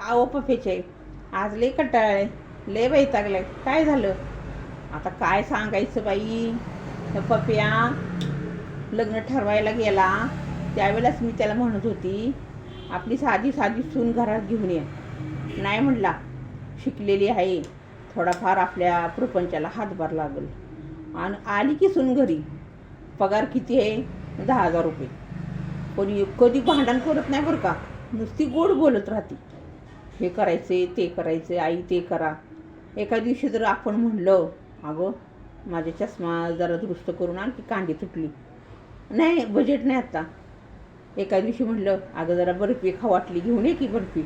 आहो पफेचे आज लय कंटाळले लय वैतागलाय काय झालं? आता काय सांगायचं बाई? पप्या लग्न ठरवायला गेला. त्यावेळेस मी त्याला म्हणत होती आपली साधी साधी सून घरात घेऊन ये. नाही म्हणला शिकलेली आहे. थोडाफार आपल्या प्रपंचाला हातभार लागल. आणि आली की सून घरी. पगार किती आहे? दहा हजार रुपये. कोणी कधी भांडण करत नाही बरं का? नुसती गोड बोलत राहते. हे करायचे ते करायचे आई ते करा. एका दिवशी जर आपण म्हणलं अगं माझे चष्मा जरा दुरुस्त करून आणखी कांडी तुटली. नाही बजेट नाही आत्ता एका दिवशी म्हणलं अगं जरा बर्फी खा वाटली घेऊन ये की बर्फी.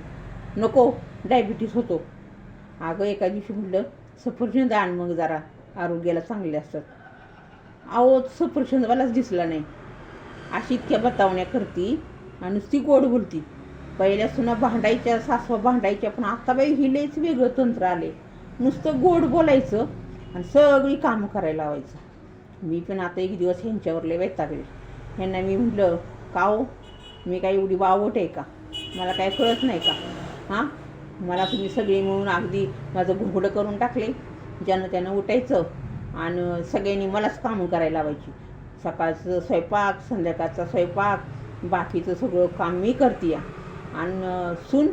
नको डायबिटीस होतो. अगं एका दिवशी म्हणलं सफरचंद आण मग जरा आरोग्याला चांगले असतात. अहो सफरचंदवालाच दिसला नाही. अशी इतक्या बतावण्या करती आणि नुसती गोड बोलती. पहिल्या सुना भांडायच्या सासवा भांडायच्या पण आता बाई हिलेच वेगळं तंत्र आले नुसतं गोड बोलायचं आणि सगळी कामं करायला लावायचं. मी पण आता एक दिवस ह्यांच्यावर लय वैतागले ह्यांना मी म्हटलं का हो? मी काय एवढी बावट आहे का? मला काय कळत नाही का? हां? मला तुम्ही सगळे मिळून अगदी माझं घोगडं करून टाकले. ज्यानं त्यानं उठायचं आणि सगळ्यांनी मलाच कामं करायला लावायची. सकाळचं स्वयंपाक संध्याकाळचा स्वयंपाक बाकीचं सगळं काम मी करते आणि सून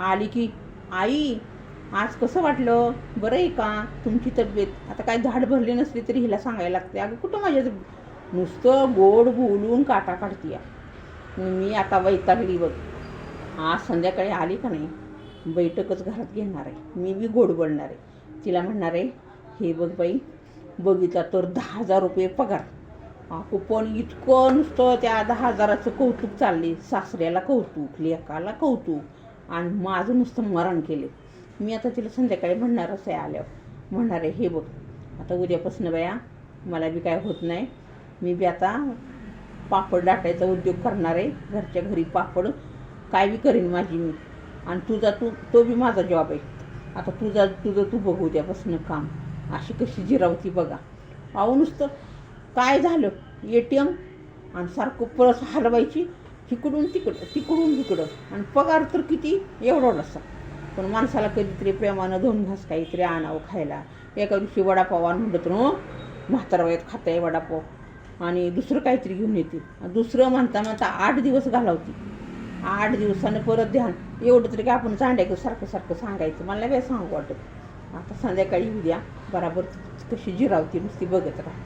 आली की आई आज कसं वाटलं? बरं आहे का? तुमची तब्येत. आता काय झाड भरली नसली तरी हिला सांगायला लागते. अगं कुठं माझ्या नुसतं गोड बोलून काटा काढते मी आता वैतागली बघ. आज संध्याकाळी आली का नाही बैठकच घरात घेणार आहे. मी बी गोड बोलणार आहे. तिला म्हणणार आहे हे बघ बाई बघितला तर दहा हजार रुपये पगार. हो, पण इतकं नुसतं त्या दहा हजाराचं कौतुक चालले सासऱ्याला कौतुक लेकाला कौतुक. आणि माझं नुसतं मरण केले मी आता तिला संध्याकाळी म्हणणारच आहे आल्यावर. म्हणणार आहे हे बघ आता उद्यापासून बाया मला बी काय होत नाही. मी बी आता पापड दाटायचा उद्योग करणार आहे. घरच्या घरी पापड काय बी करीन माझी मी. आणि तुझा तू तो बी माझा जॉब आहे. आता तुझा तुझं तू बघू उद्यापासून काम. अशी कशी जिरावती बघा. अहो नुसतं काय झालं? ए टी एम आणि सारखं परस हलवायची तिकडून तिकडं तिकडून तिकडं. आणि पगार तर किती? एवढा असा पण माणसाला कधीतरी प्रेमानं दोन घास काहीतरी आणावं खायला. एका दिवशी वडापाव आण म्हणलं तर म्हातारवायत खाताय वडापाव. आणि दुसरं काहीतरी घेऊन येते. दुसरं म्हणता म्हणता आठ दिवस घालवती. आठ दिवसानं परत ध्यान. एवढं तरी काय आपण चांडायचं सारखं सारखं सांगायचं. मला काय सांगू वाटत. आता संध्याकाळी उद्या बराबर कशी जिरावती नुसती बघत राहा.